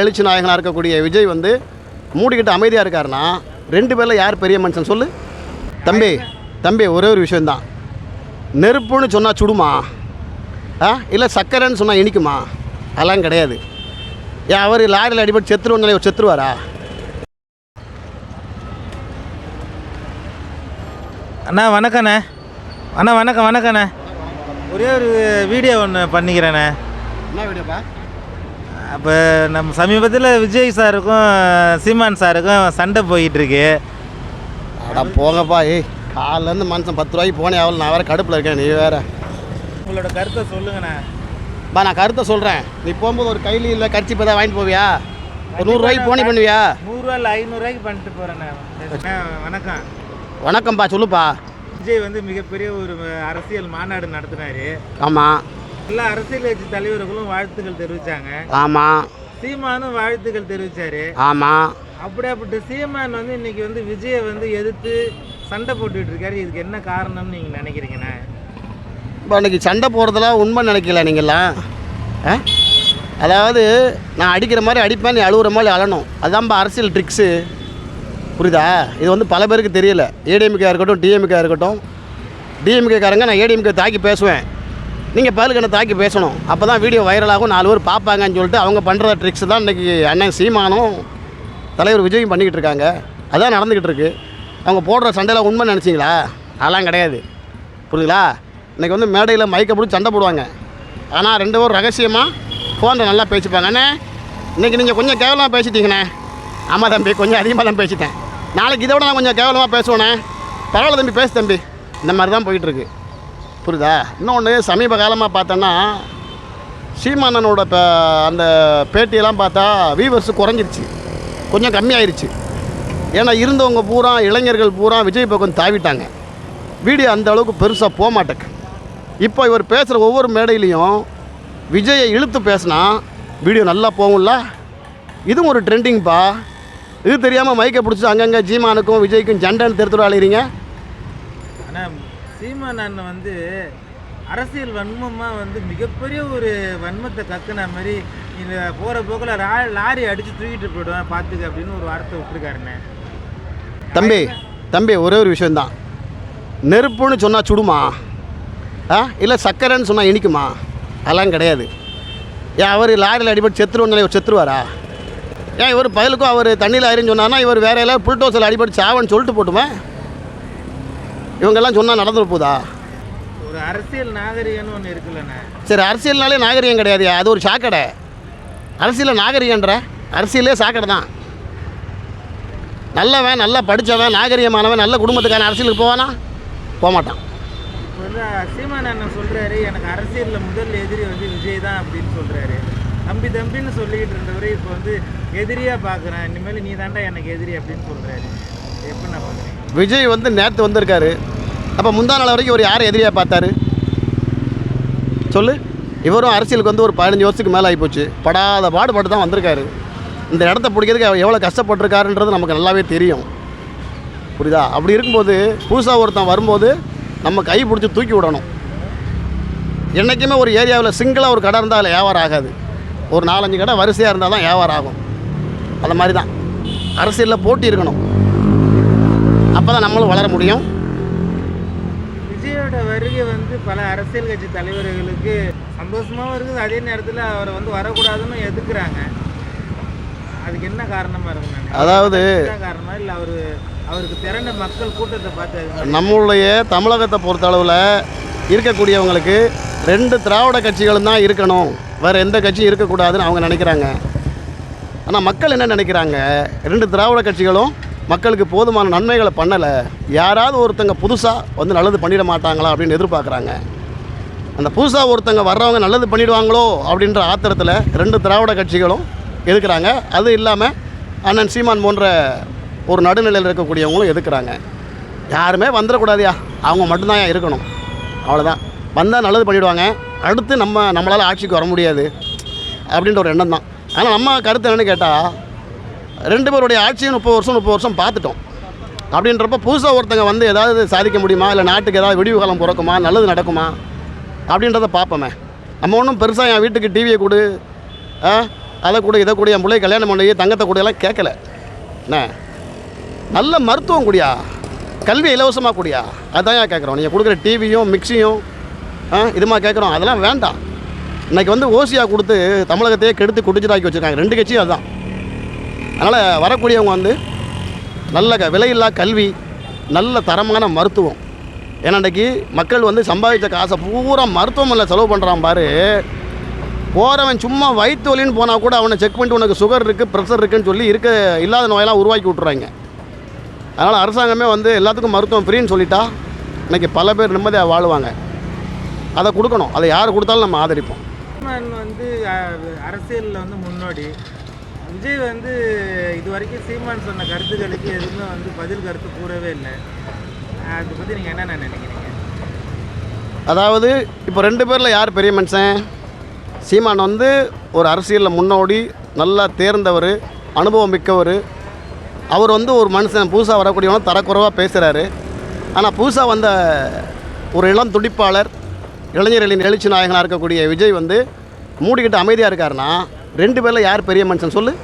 எழுச்சி நாயகனாக இருக்கக்கூடிய விஜய் வந்து மூடிக்கிட்டு அமைதியாக இருக்காருன்னா ரெண்டு பேரில் யார் பெரிய மனுஷன் சொல்லு? தம்பி தம்பி ஒரே ஒரு விஷயந்தான் நெருப்புன்னு சொன்னால் சுடுமா? ஆ இல்லை சக்கரைன்னு சொன்னால் இனிக்குமா? அதெல்லாம் கிடையாது. ஏன் அவர் லாரியில் அடிபட்டு செத்துருவோம் இவர் செத்துருவாரா? அண்ணா வணக்கண்ணே. அண்ணா வணக்கம் வணக்கண்ணே. ஒரே ஒரு வீடியோ ஒன்று பண்ணிக்கிறேண்ணே. என்ன வீடியோப்பா அப்போ நம்ம சமீபத்தில் விஜய் சாருக்கும் சீமான் சாருக்கும் சண்டை போயிட்டு இருக்கு அடா போங்கப்பா ஏய் காலைலேருந்து மனுஷன் பத்து ரூபாய்க்கு போனே ஆகல நான் வேறு கடுப்பில் இருக்கேன் நீ வேற. உங்களோட கருத்தை சொல்லுங்கண்ணே. பா நான் கருத்தை சொல்கிறேன் நீ போகும்போது ஒரு கைலி இல்லை கட்சி இப்போ தான் வாங்கிட்டு போவியா? ஒரு நூறுரூவாய்க்கு போனி பண்ணுவியா? நூறுரூவா இல்லை ஐநூறுரூவாய்க்கு பண்ணிட்டு போகிறேண்ணே வணக்கம். வணக்கம்ப்பா சொல்லுப்பா. விஜய் வந்து மிகப்பெரிய ஒரு அரசியல் மாநாடு நடத்தினாரு. ஆமாம் எல்லா அரசியல் கட்சி தலைவர்களும் வாழ்த்துக்கள் தெரிவித்தாங்க ஆமாம் சீமானும் வாழ்த்துக்கள் தெரிவித்தாரு ஆமாம் அப்படியாப்பட்ட சீமான் வந்து இன்னைக்கு வந்து விஜயை வந்து எதிர்த்து சண்டை போட்டுட்டு இருக்காரு. இதுக்கு என்ன காரணம்னு நீங்க நினைக்கிறீங்கண்ணே? இப்போ அன்றைக்கி சண்டை போகிறதெல்லாம் உண்மை நினைக்கல நீங்கள்லாம் ஆ? அதாவது நான் அடிக்கிற மாதிரி அடிப்பேன் நீ அழுகுற மாதிரி அழணும். அதான்ப்பா அரசியல் ட்ரிக்ஸு. புரியுதா? இது வந்து பல பேருக்கு தெரியல. ஏடிஎம்கே இருக்கட்டும் டிஎம்கே இருக்கட்டும். டிஎம்கேக்காரங்க நான் ஏடிஎம்கே தாக்கி பேசுவேன். நீங்கள் பதிலுக்கு தாக்கி பேசணும். அப்போ தான் வீடியோ வைரலாகும் நாலு பேர் பார்ப்பாங்கன்னு சொல்லிட்டு அவங்க பண்ணுற ட்ரிக்ஸ் தான் இன்றைக்கி அண்ணன் சீமானும் தலைவர் விஜயும் பண்ணிக்கிட்டு இருக்காங்க. அதான் நடந்துக்கிட்டு இருக்குது அவங்க போடுற சண்டையில் உண்மை நினச்சிங்களா? அதெல்லாம் கிடையாது. புரியுதுங்களா? இன்றைக்கி வந்து மேடையில் மைக்கை பிடிச்சி சண்டை போடுவாங்க. ஆனால் ரெண்டு பேரும் ரகசியமாக ஃபோனில் நல்லா பேசிப்பாங்க. அண்ணே இன்றைக்கி நீங்கள் கொஞ்சம் கேவலமாக பேசிட்டீங்கண்ணே. ஆமாம் தம்பி கொஞ்சம் அதிகமாக தான் பேசிட்டேன். நாளைக்கு இதை விட நான் கொஞ்சம் கேவலமாக பேசுவேண்ணே. பரவாயில்ல தம்பி பேசு தம்பி. இந்த மாதிரி தான் போயிட்டுருக்கு புரியுதா? இன்னொன்று சமீப காலமாக பார்த்தோன்னா சீமானனோட இப்போ அந்த பேட்டியெல்லாம் பார்த்தா வியூவர்ஸ் குறைஞ்சிருச்சு. கொஞ்சம் கம்மியாயிருச்சு. ஏன்னா இருந்தவங்க பூரா இளைஞர்கள் பூரா விஜய் பக்கம் தாவிட்டாங்க. வீடியோ அந்த அளவுக்கு பெருசாக போக மாட்டேக்கு இப்போ இவர் பேசுகிற ஒவ்வொரு மேடையிலையும் விஜயை இழுத்து பேசினா வீடியோ நல்லா போகும்ல? இதுவும் ஒரு ட்ரெண்டிங்ப்பா இது தெரியாமல் மைக்கை பிடிச்சி அங்கங்கே ஜீமானுக்கும் விஜய்க்கும் ஜண்டன்னு தெருத்துற அழைகிறீங்க ஆனால் சீமான் அண்ணன் வந்து அரசியல் வன்மமாக வந்து மிகப்பெரிய ஒரு வன்மத்தை கக்குன மாதிரி இந்த போகிற போக்கில் ரா லாரி அடித்து தூக்கிட்டு போயிடுவேன் பார்த்துக்க அப்படின்னு ஒரு வார்த்தை விட்டுருக்காருண்ணே. தம்பி தம்பி ஒரே ஒரு விஷயந்தான் நெருப்புன்னு சொன்னால் சுடுமா? ஆ? இல்லை சக்கரைன்னு சொன்னால் இனிக்குமா? அதெல்லாம் கிடையாது. ஏன் அவர் லாரியில் அடிபட்டு செத்துருவோம் இவர் செத்துருவாரா? ஏன் இவர் பயலுக்கும் அவர் தண்ணியில் ஆயிருன்னு சொன்னார்னா இவர் வேற எல்லாம் புல்டோஸில் அடிபட்டு சாவன்னு சொல்லிட்டு போட்டுமே? இவங்கெல்லாம் சொன்னால் நடந்துட போதா? ஒரு அரசியல் நாகரிகம்னு ஒன்று இருக்குல்லண்ணே. சரி அரசியல்னாலே நாகரிகம் கிடையாது. அது ஒரு சாக்கடை. அரசியலில் நாகரிகன்ற அரசியலே சாக்கடை தான் நல்லவன் நல்லா படித்தவன் நாகரிகமானவன் நல்ல குடும்பத்துக்கான அரசியலுக்கு போவானா? போக மாட்டான் சீமான் அண்ணன் சொல்கிறாரு எனக்கு அரசியலில் முதல் எதிரி வந்து விஜய் தான் அப்படின்னு சொல்கிறாரு தம்பி தம்பின்னு சொல்லிக்கிட்டு இருந்தவர் இப்போ வந்து எதிரியாக பார்க்குறேன் இனிமேல் நீ தாண்டா எனக்கு எதிரி அப்படின்னு சொல்கிறாரு விஜய் வந்து நேற்று வந்திருக்காரு. அப்போ முந்தா நாள் வரைக்கும் ஒரு யாரை எதிரியாக பார்த்தாரு? சொல்லு. இவரும் அரசியலுக்கு வந்து ஒரு பதினஞ்சு வருஷத்துக்கு மேலே ஆகிப்போச்சு படாத பாடுபட்டு தான் வந்திருக்காரு. இந்த இடத்த பிடிக்கிறதுக்கு அவர் எவ்வளோ கஷ்டப்பட்டிருக்காருன்றது நமக்கு நல்லாவே தெரியும். புரியுதா? அப்படி இருக்கும்போது புதுசாக ஒருத்தன் வரும்போது நம்ம கை பிடிச்சி தூக்கி விடணும். என்றைக்குமே ஒரு ஏரியாவில் சிங்கிளாக ஒரு கடை இருந்தால் அதில் வியாபாரம் ஆகாது. ஒரு நாலஞ்சு கடை வரிசையாக இருந்தால் தான் வியாபாரம் ஆகும். அந்த மாதிரி தான் அரசியலில் போட்டி இருக்கணும். நம்மளும் வளர முடியும். விஜயோட வருகை வந்து பல அரசியல் கட்சி தலைவர்களுக்கு சந்தோஷமாகவும் இருக்குது. அதே நேரத்தில் அவரை வந்து வரக்கூடாதுன்னு எதுக்குறாங்க அதுக்கு என்ன காரணமாக இருக்கும் அதாவது காரணமா? இல்லை அவர் அவருக்கு திரண்ட மக்கள் கூட்டத்தை பார்த்து நம்மளுடைய தமிழகத்தை பொறுத்தளவில் இருக்கக்கூடியவங்களுக்கு ரெண்டு திராவிட கட்சிகளும் தான் இருக்கணும். வேறு எந்த கட்சியும் இருக்கக்கூடாதுன்னு அவங்க நினைக்கிறாங்க. ஆனால் மக்கள் என்ன நினைக்கிறாங்க? ரெண்டு திராவிட கட்சிகளும் மக்களுக்கு போதுமான நன்மைகளை பண்ணலை. யாராவது ஒருத்தங்க புதுசாக வந்து நல்லது பண்ணிட மாட்டாங்களா அப்படின்னு எதிர்பார்க்குறாங்க. அந்த புதுசாக ஒருத்தங்க வர்றவங்க நல்லது பண்ணிடுவாங்களோ அப்படின்ற ஆத்திரத்தில் ரெண்டு திராவிட கட்சிகளும் எதுக்குறாங்க அது இல்லாமல் அண்ணன் சீமான் போன்ற ஒரு நடுநிலையில் இருக்கக்கூடியவங்களும் எதுக்குறாங்க. யாருமே வந்துடக்கூடாதியா. அவங்க மட்டும்தான் இருக்கணும். அவ்வளோதான் வந்தால் நல்லது பண்ணிவிடுவாங்க அடுத்து நம்ம நம்மளால் ஆட்சிக்கு வர முடியாது. அப்படின்ற ஒரு எண்ணம் தான் ஆனால் நம்ம கருத்து என்னன்னு கேட்டால் ரெண்டு பேருடைய ஆட்சியும் முப்பது வருஷம் முப்பது வருஷம் பார்த்துட்டோம். அப்படின்றப்ப புதுசாக ஒருத்தங்க வந்து ஏதாவது சாதிக்க முடியுமா? இல்லை நாட்டுக்கு ஏதாவது விடிவு காலம் பிறக்குமா? நல்லது நடக்குமா? அப்படின்றத பார்ப்போமே. நம்ம ஒன்றும் பெருசாக என் வீட்டுக்கு டிவியை கொடு அதை கூட இதை கூட என் பிள்ளை கல்யாணம் பண்ணி தங்கத்தை கூட எல்லாம் கேட்கல. என்ன? நல்ல மருத்துவம் கூடியா? கல்வி இலவசமாக கூடியா? அதான் ஏன் கேட்குறோம். நீங்கள் கொடுக்குற டிவியும் மிக்சியும் ஆ இதுமா கேட்குறோம். அதெல்லாம் வேண்டாம். இன்னைக்கு வந்து ஓசியாக கொடுத்து தமிழகத்தையே கெடுத்து குடிச்சிட்டாக்கி வச்சுருக்காங்க. ரெண்டு கட்சியும் அதுதான் அதனால் வரக்கூடியவங்க வந்து நல்ல க விலையில்லா கல்வி நல்ல தரமான மருத்துவம். ஏன்னா இன்றைக்கி மக்கள் வந்து சம்பாதிச்ச காசை பூரா மருத்துவமனையில் செலவு பண்ணுறான் பாரு. போகிறவன் சும்மா வயிற்று வலின்னு போனால் கூட அவனை செக் பண்ணிட்டு உனக்கு சுகர் இருக்குது ப்ரெஷர் இருக்குன்னு சொல்லி இருக்க இல்லாத நோயெல்லாம் உருவாக்கி விட்றாங்க அதனால் அரசாங்கமே வந்து எல்லாத்துக்கும் மருத்துவம் ஃப்ரீன்னு சொல்லிட்டா இன்றைக்கி பல பேர் நிம்மதியாக வாழுவாங்க. அதை கொடுக்கணும். அதை யார் கொடுத்தாலும் நம்ம ஆதரிப்போம். வந்து அரசியலில் வந்து முன்னோடி. விஜய் வந்து இது வரைக்கும் சீமான் சொன்ன கருத்துக்களுக்கு எதுவுமே வந்து பதில் கருத்து கூறவே இல்லை. அதை பற்றி நீங்கள் என்னென்ன நினைக்கிறீங்க? அதாவது இப்போ ரெண்டு பேரில் யார் பெரிய மனுஷன்? சீமான் வந்து ஒரு அரசியலில் முன்னோடி நல்லா தேர்ந்தவர் அனுபவம் மிக்கவர். அவர் வந்து ஒரு மனுஷன் புதுசாக வரக்கூடியவனும் தரக்குறைவாக பேசுகிறாரு ஆனால் புதுசாக வந்த ஒரு இளம் துடிப்பாளர் இளைஞர்களின் எழுச்சி நாயகனாக இருக்கக்கூடிய விஜய் வந்து மூடிக்கிட்டு அமைதியாக இருக்காருன்னா ரெண்டு பேரில் யார் பெரிய மனுஷன் சொல்லு?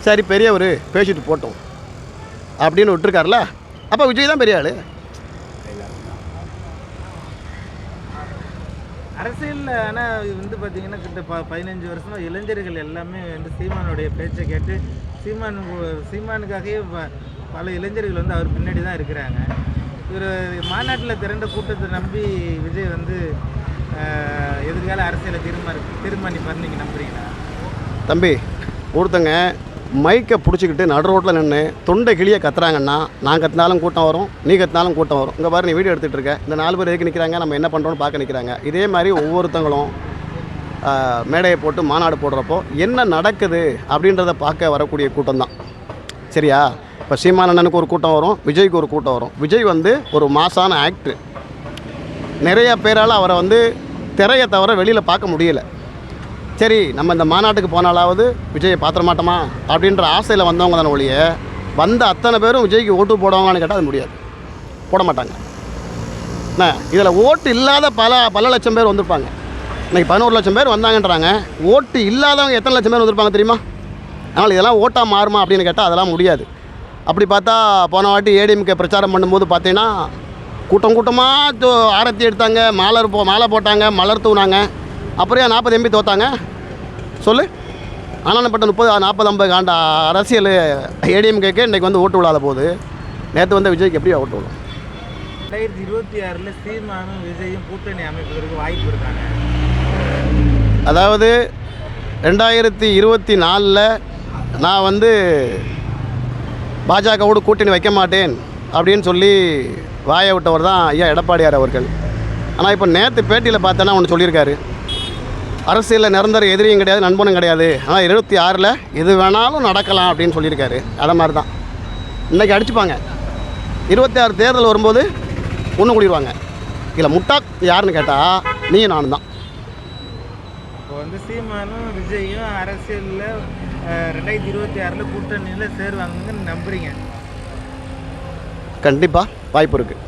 சரி பெரியவர் பேசிட்டு போட்டோம். அப்படின்னு விட்டுருக்காருல? அப்போ விஜய் தான் பெரிய ஆள். அரசியலில் ஆனால் வந்து பார்த்தீங்கன்னா கிட்ட ப பதினஞ்சு வருஷமாக இளைஞர்கள் எல்லாமே வந்து சீமானுடைய பேச்சை கேட்டு சீமான் சீமானுக்காகவே ப- பல இளைஞர்கள் வந்து அவர் பின்னாடி தான் இருக்கிறாங்க. இவர் மாநாட்டில் திரண்ட கூட்டத்தை நம்பி விஜய் வந்து எதிர்கால அரசியலை திரும்ப தீர்மானிப்பார் நீங்கள் நம்புறீங்களா? தம்பி ஒருத்தங்க மைக்கை பிடிச்சிக்கிட்டு நடு ரோட்டில் நின்று தொண்டை கிளியை கத்துறாங்கன்னா நான் கத்தினாலும் கூட்டம் வரும் நீ கத்தினாலும் கூட்டம் வரும். இங்கே பாரு நீ வீடியோ எடுத்துகிட்டு இருக்க. இந்த நாலு பேர் எதுக்கு நிற்கிறாங்க நம்ம என்ன பண்ணுறோம்னு பார்க்க நிற்கிறாங்க இதே மாதிரி ஒவ்வொருத்தங்களும் மேடையை போட்டு மாநாடு போடுறப்போ என்ன நடக்குது அப்படின்றத பார்க்க வரக்கூடிய கூட்டம் தான். சரியா? இப்போ சீமானண்ணனுக்கு ஒரு கூட்டம் வரும் விஜய்க்கு ஒரு கூட்டம் வரும். விஜய் வந்து ஒரு மாசான ஆக்டர் நிறைய பேரால் அவரை வந்து திரையை தவிர வெளியில் பார்க்க முடியலை. சரி நம்ம இந்த மாநாட்டுக்கு போனாலாவது விஜயை பார்த்துட மாட்டோமா? அப்படின்ற ஆசையில் வந்தவங்க தானே ஒழிய வந்த அத்தனை பேரும் விஜய்க்கு ஓட்டு போடுவாங்கன்னு கேட்டால் அது முடியாது. போட மாட்டாங்க. என்ன? இதில் ஓட்டு இல்லாத பல பல லட்சம் பேர் வந்திருப்பாங்க. இன்னைக்கு பதினோரு லட்சம் பேர் வந்தாங்கன்றாங்க. ஓட்டு இல்லாதவங்க எத்தனை லட்சம் பேர் வந்திருப்பாங்க தெரியுமா? அதனால் இதெல்லாம் ஓட்டாக மாறுமா அப்படின்னு கேட்டால் அதெல்லாம் முடியாது. அப்படி பார்த்தா போன வாட்டி ஏடிஎம்கே பிரச்சாரம் பண்ணும்போது பார்த்தீங்கன்னா கூட்டம் கூட்டமாக ஆரத்தி எடுத்தாங்க. மாலர் போ மாலை போட்டாங்க. மலர் தூனாங்க அப்புறம் நாற்பது எம்பி தோத்தாங்க? சொல்லு. ஆனானப்பட்ட முப்பது நாற்பது ஐம்பது ஆண்ட அரசியல் ஏடிஎம்கேக்கு இன்றைக்கி வந்து ஓட்டு விழாத போகுது நேற்று வந்து விஜய்க்கு எப்படி ஓட்டு விழும்? ரெண்டாயிரத்தி இருபத்தி ஆறில் சீமானும் விஜயும் கூட்டணி அமைப்பதற்கு வாய்ப்பு இருக்காங்க அதாவது ரெண்டாயிரத்தி இருபத்தி நாலில் நான் வந்து பாஜகவோடு கூட்டணி வைக்க மாட்டேன் அப்படின்னு சொல்லி வாயை விட்டவர் தான் ஐயா எடப்பாடியார் அவர்கள். ஆனால் இப்போ நேற்று பேட்டியில் பார்த்தேன்னா ஒன்று சொல்லியிருக்காரு. அரசியலில் நிரந்தர எதிரியும் கிடையாது நண்பனும் கிடையாது. ஆனால் இருபத்தி ஆறில் எது வேணாலும் நடக்கலாம் அப்படின்னு சொல்லியிருக்காரு. அதை மாதிரி தான் இன்றைக்கி அடிச்சுப்பாங்க. இருபத்தி ஆறு தேர்தல் வரும்போது ஒன்று கூடிடுவாங்க இதில் முட்டா யாருன்னு கேட்டால் நீயும் நானும் தான். இப்போ வந்து சீமானும் விஜயும் அரசியலில் ரெண்டாயிரத்தி இருபத்தி ஆறில் கூட்டணியில் சேருவாங்கன்னு நம்புறீங்க. கண்டிப்பாக வாய்ப்பு இருக்குது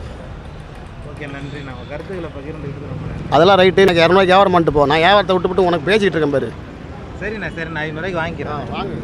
ஓகே நன்றி. நம்ம கருத்துக்களை பகிர்ந்துக்கிட்டு ரொம்ப நன்றி. அதெல்லாம் ரைட்டு எனக்கு இரநூறுவா வியாபாரம் பண்ணிட்டு போ. நான் வியாபாரத்தை விட்டுவிட்டு உனக்கு பேசிக்கிட்டு இருக்கேன் பாரு. சரிண்ணா சரி நான் ஐநூறுரூவாய்க்கு வாங்கிக்கிறேன். வாங்க.